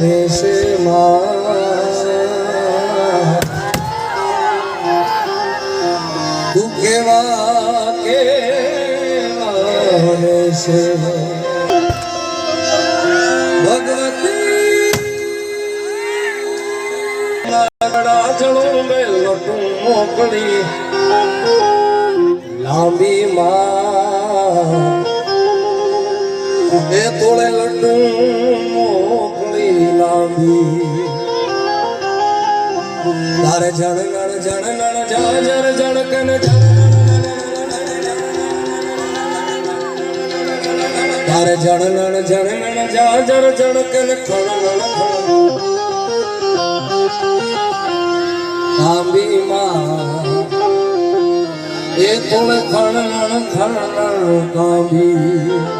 વેશમાં દુઃખેવા કેવા વેશમાં તારે જણ ગણ જણ નણ જા જર જણ કન તારે જણ નણ જણ નણ જા જર જણ કન ખણ ખણ. માં એ તોળે ખણ ખણ કાંબી.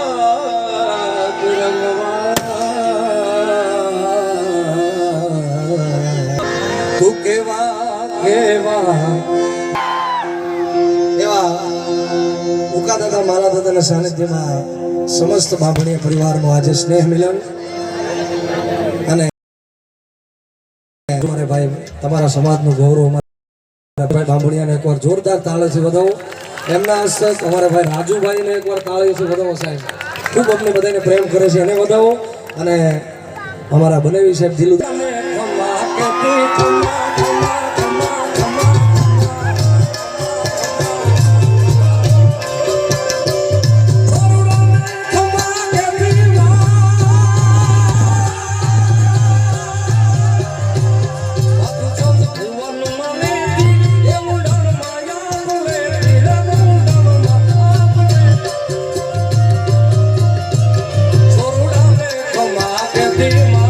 કેવા એવા. ઉકા દાદા, મારા દાદાના સાનિધ્યમાં સમસ્ત બાંભણીય પરિવારનો આજે સ્નેહ મિલન અને ભાઈ, તમારા સમાજનું ગૌરવ ભાઈ બાંભણિયાને એકવાર જોરદાર તાળેથી વધાવો. એમના હસ્તક અમારા ભાઈ રાજુભાઈને એકવાર તાળીઓથી વધાવો સાહેબ. ખૂબ અમને બધાને પ્રેમ કરે છે એને વધાવો. અને અમારા બનેવી સાહેબ દિલુ Yeah.